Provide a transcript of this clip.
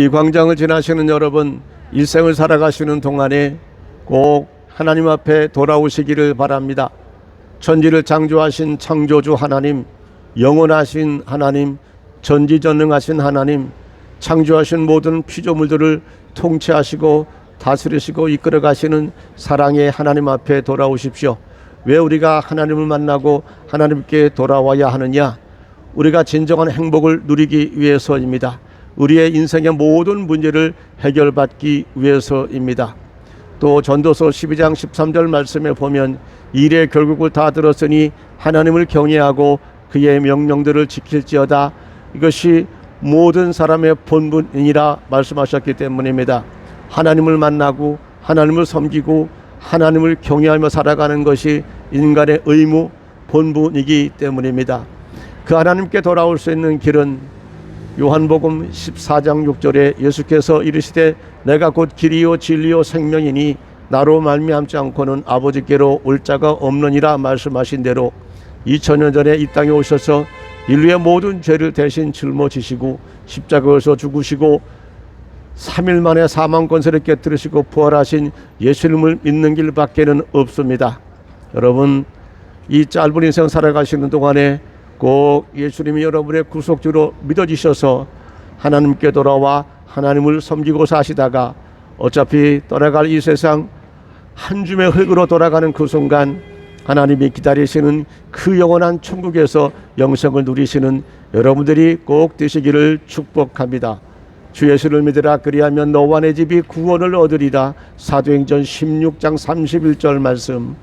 이 광장을 지나시는 여러분 일생을 살아가시는 동안에 꼭 하나님 앞에 돌아오시기를 바랍니다. 천지를 창조하신 창조주 하나님, 영원하신 하나님, 전지전능하신 하나님, 창조하신 모든 피조물들을 통치하시고 다스리시고 이끌어 가시는 사랑의 하나님 앞에 돌아오십시오. 왜 우리가 하나님을 만나고 하나님께 돌아와야 하느냐? 우리가 진정한 행복을 누리기 위해서입니다. 우리의 인생의 모든 문제를 해결받기 위해서입니다. 또 전도서 12장 13절 말씀에 보면 일의 결국을 다 들었으니 하나님을 경외하고 그의 명령들을 지킬지어다 이것이 모든 사람의 본분이라 말씀하셨기 때문입니다. 하나님을 만나고 하나님을 섬기고 하나님을 경외하며 살아가는 것이 인간의 의무 본분이기 때문입니다. 그 하나님께 돌아올 수 있는 길은 요한복음 14장 6절에 예수께서 이르시되 내가 곧 길이요 진리요 생명이니 나로 말미암지 않고는 아버지께로 올 자가 없느니라 말씀하신 대로 2000년 전에 이 땅에 오셔서 인류의 모든 죄를 대신 짊어지시고 십자가에서 죽으시고 3일 만에 사망 권세를 깨뜨리시고 부활하신 예수님을 믿는 길밖에는 없습니다. 여러분 이 짧은 인생 살아가시는 동안에 꼭 예수님이 여러분의 구속주로 믿어지셔서 하나님께 돌아와 하나님을 섬기고 사시다가 어차피 떠나갈 이 세상 한 줌의 흙으로 돌아가는 그 순간 하나님이 기다리시는 그 영원한 천국에서 영생을 누리시는 여러분들이 꼭 되시기를 축복합니다. 주 예수를 믿으라 그리하면 너와 내 집이 구원을 얻으리라 사도행전 16장 31절 말씀